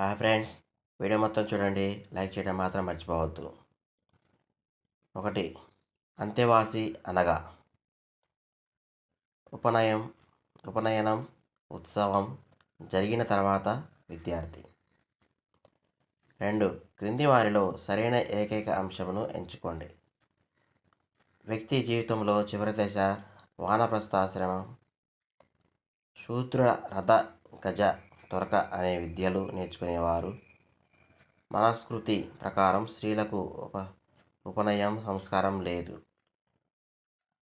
Hi friends video మొత్తం చూడండి. Like చేయడం మాత్రం మర్చిపోవద్దు. ఒకటి అంతేవాసి అనగా ఉపనయం ఉపనయనం ఉత్సవం జరిగిన తర్వాత విద్యార్థి. రెండు క్రింది వారిలో సరైన ఏకైక అంశమును ఎంచుకోండి. వ్యక్తి జీవితంలో చివరి దశ వానప్రస్థాశ్రమం శూద్ర రథ గజ త్వరక అనే విద్యలు నేర్చుకునేవారు. మనస్కృతి ప్రకారం స్త్రీలకు ఉప ఉపనయం సంస్కారం లేదు.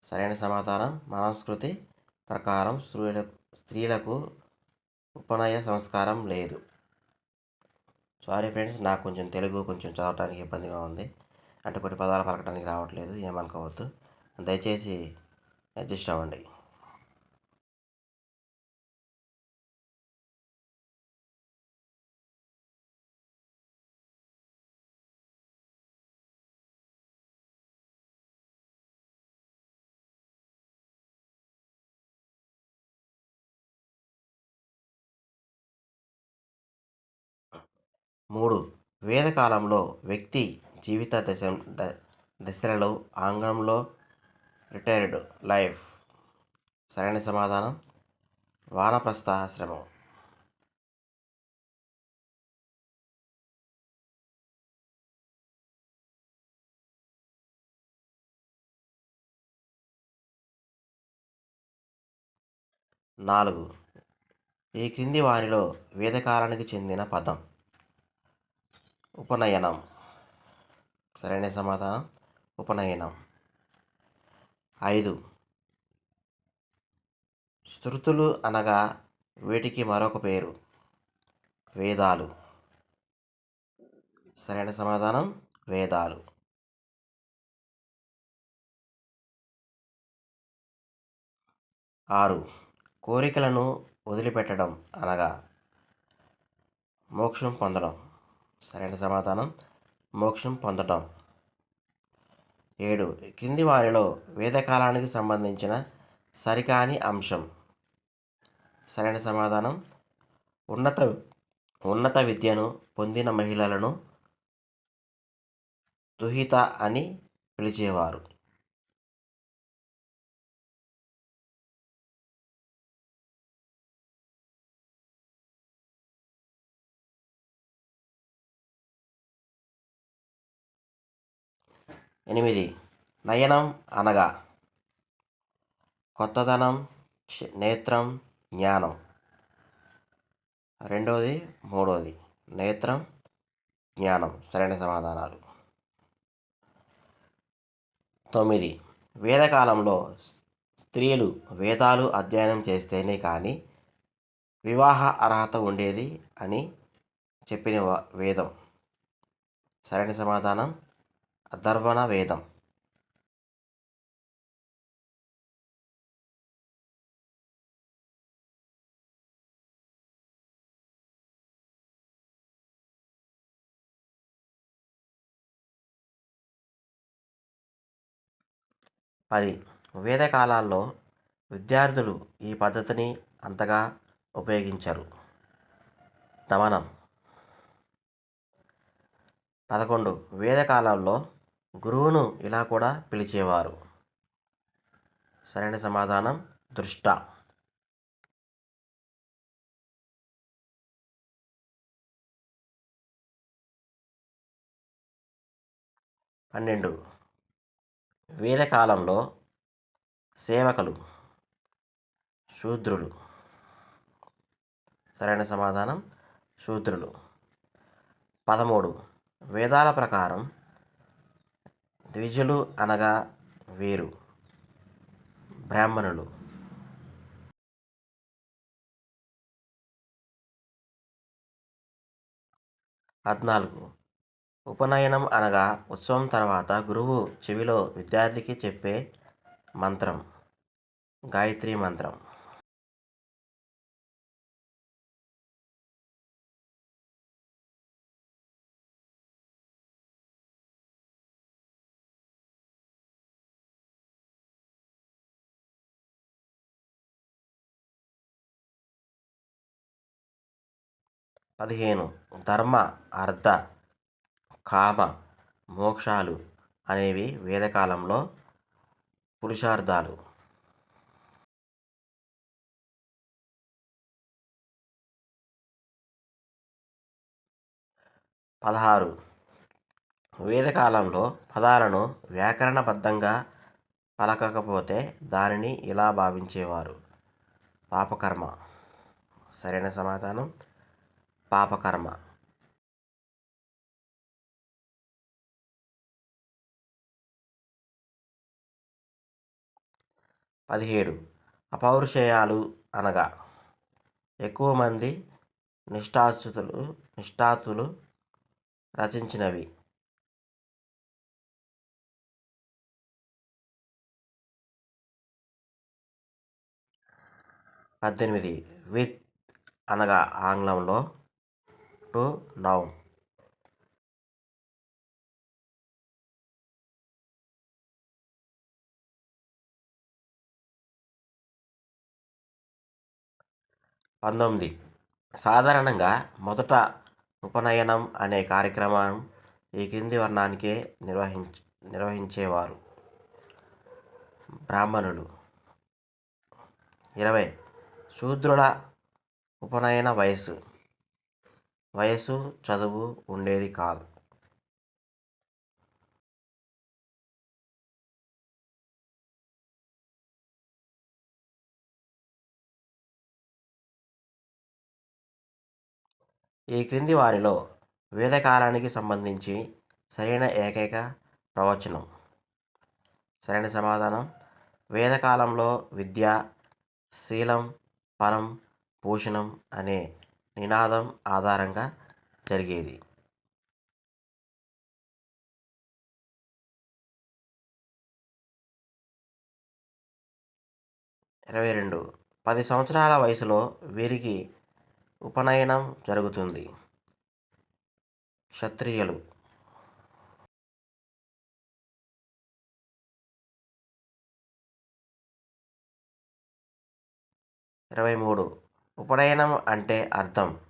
సరైన సమాధానం మనస్కృతి ప్రకారం స్త్రీలకు స్త్రీలకు ఉపనయ సంస్కారం లేదు. సారీ ఫ్రెండ్స్ నాకు కొంచెం తెలుగు కొంచెం చదవడానికి ఇబ్బందిగా ఉంది. అంటే కొన్ని పదాలు పలకడానికి రావట్లేదు ఏమనుకోవద్దు. దయచేసి అడ్జస్ట్ అవ్వండి. మూడు. వేదకాలంలో వ్యక్తి జీవిత దశ ద- దశలలో ఆంగ్లంలో రిటైర్డ్ లైఫ్. సరైన సమాధానం? వానప్రస్థాశ్రమం. నాలుగు. ఈ క్రింది వారిలో వేదకాలానికి చెందిన పదం. ఉపనయనం. సరైన సమాధానం? ఉపనయనం. ఐదు. శృతులు అనగా వీటికి మరొక పేరు? వేదాలు. సరైన సమాధానం? వేదాలు. ఆరు. కోరికలను వదిలిపెట్టడం అనగా మోక్షం పొందడం. సరైన సమాధానం. మోక్షం పొందటం. ఏడు. కింది వారిలో వేదకాలానికి సంబంధించిన సరికాని అంశం. సరైన సమాధానం. ఉన్నత ఉన్నత విద్యను పొందిన మహిళలను దుహిత అని పిలిచేవారు. ఎనిమిది. నయనం అనగా కొత్తదనం నేత్రం జ్ఞానం. రెండవది మూడవది నేత్రం జ్ఞానం. సరైన సమాధానాలు. తొమ్మిది. వేదకాలంలో స్త్రీలు వేదాలు అధ్యయనం చేస్తేనే కానీ వివాహ అర్హత ఉండేది అని చెప్పిన వేదం. సరైన సమాధానం? అథర్వణ వేదం. పది. వేదకాలాల్లో విద్యార్థులు ఈ పద్ధతిని అంతగా ఉపయోగించరు. దమనం. పదకొండు. వేదకాలంలో గురువును ఇలా కూడా పిలిచేవారు. సరైన సమాధానం దృష్ట. పన్నెండు. వేదకాలంలో సేవకులు శూద్రులు. సరైన సమాధానం శూద్రులు. పదమూడు. వేదాల ప్రకారం ద్విజులు అనగా వీరు. బ్రాహ్మణులు. పద్నాలుగు. ఉపనయనం అనగా ఉత్సవం తర్వాత గురువు చెవిలో విద్యార్థికి చెప్పే మంత్రం. గాయత్రి మంత్రం. పదిహేను. ధర్మ అర్థ కామ మోక్షాలు అనేవి వేదకాలంలో పురుషార్థాలు. పదహారు. వేదకాలంలో పదాలను వ్యాకరణబద్ధంగా పలకకపోతే దానిని ఇలా భావించేవారు. పాపకర్మ. సరైన సమాధానం? పాపకర్మ. పదిహేడు. అపౌరుషేయాలు అనగా ఎక్కువ మంది నిష్ఠాతులు నిష్ఠాతులు రచించినవి. పద్దెనిమిది. విత్ అనగా ఆంగ్లంలో టు నౌ. పంతొమ్మిది. సాధారణంగా మొదట ఉపనయనం అనే కార్యక్రమం ఈ కింది వర్ణానికే నిర్వహించ నిర్వహించేవారు. బ్రాహ్మణులు. ఇరవై. శూద్రుల ఉపనయన వయస్సు. వయసు చదువు ఉండేది కాదు. ఈ క్రింది వారిలో వేదకాలానికి సంబంధించి సరైన ఏకైక ప్రవచనం. సరైన సమాధానం వేదకాలంలో విద్య శీలం పరం భూషణం అనే నినాదం ఆధారంగా జరిగేది. ఇరవై రెండు. పది సంవత్సరాల వయసులో వీరికి ఉపనయనం జరుగుతుంది. క్షత్రియులు. ఇరవై మూడు. ఉపనయనం అంటే అర్థం.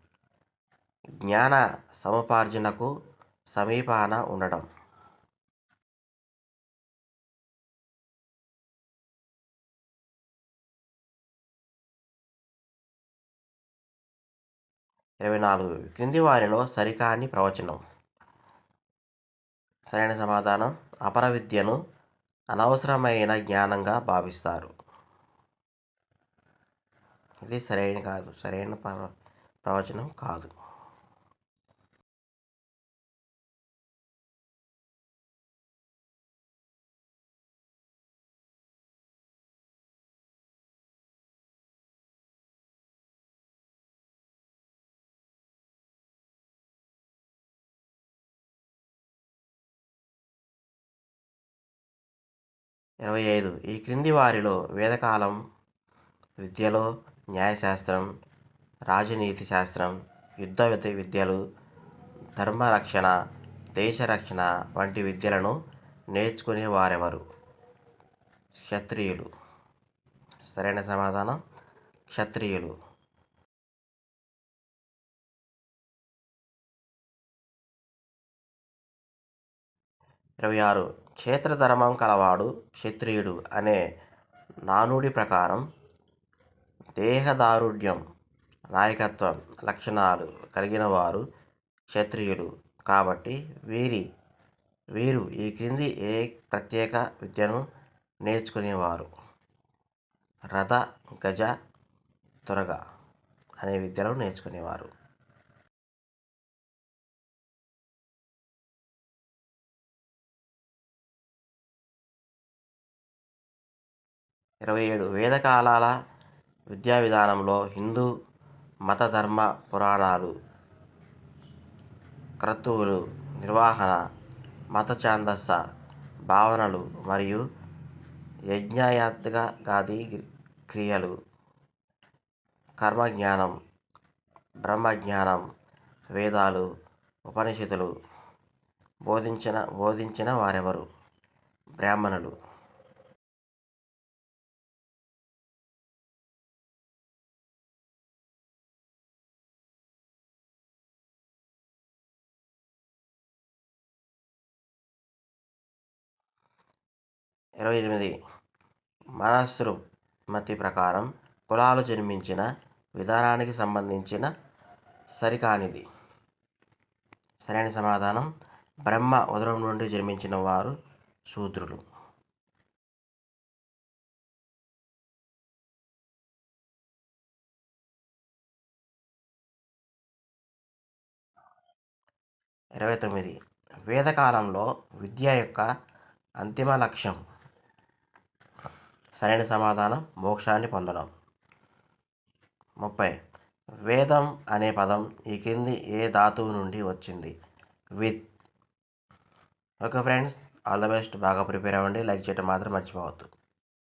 జ్ఞాన సముపార్జనకు సమీపాన ఉండడం ఇరవై నాలుగు. క్రింది వారిలో సరికాని ప్రవచనం. సరైన సమాధానం. అపర విద్యను అనవసరమైన జ్ఞానంగా భావిస్తారు. ఇది సరైన కాదు. సరైన ప్ర- ప్రవచనం కాదు. ఇరవై ఐదు. ఈ క్రింది వారిలో వేదకాలం విద్యలో న్యాయశాస్త్రం రాజనీతి శాస్త్రం యుద్ధ విద్యలు ధర్మరక్షణ దేశ రక్షణ వంటి విద్యలను నేర్చుకునే వారెవరు? క్షత్రియులు. సరైన సమాధానం? క్షత్రియులు. ఇరవై ఆరు. క్షేత్రధర్మం కలవాడు క్షత్రియుడు అనే నానుడి ప్రకారం దేహదారుఢ్యం నాయకత్వం లక్షణాలు కలిగిన వారు క్షత్రియులు కాబట్టి వీరి వీరు ఈ క్రింది ఏ ప్రత్యేక విద్యను నేర్చుకునేవారు? రథ గజ త్వరగ అనే విద్యలను నేర్చుకునేవారు. ఇరవై ఏడు వేదకాలాల విద్యా విధానంలో హిందూ మత ధర్మ పురాణాలు క్రతువులు నిర్వహణ మత ఛాందస్స భావనలు మరియు యజ్ఞయాత్గాది క్రియలు. కర్మజ్ఞానం బ్రహ్మజ్ఞానం వేదాలు ఉపనిషత్తులు బోధించిన బోధించిన వారెవరు? బ్రాహ్మణులు. ఇరవై ఎనిమిది. మనస్మృతి ప్రకారం కులాలు జన్మించిన విధానానికి సంబంధించిన సరికానిది. సరైన సమాధానం బ్రహ్మ ఉదరం నుండి జన్మించిన వారు శూద్రులు. ఇరవై తొమ్మిది. వేదకాలంలో విద్య యొక్క అంతిమ లక్ష్యం సరైన సమాధానం మోక్షాన్ని పొందడం. ముప్పై. వేదం అనే పదం ఈ కింది ఏ ధాతువు నుండి వచ్చింది? With. Okay friends all the best. బాగా ప్రిపేర్ అవ్వండి. లైక్ చేయడం మాత్రం మర్చిపోవద్దు.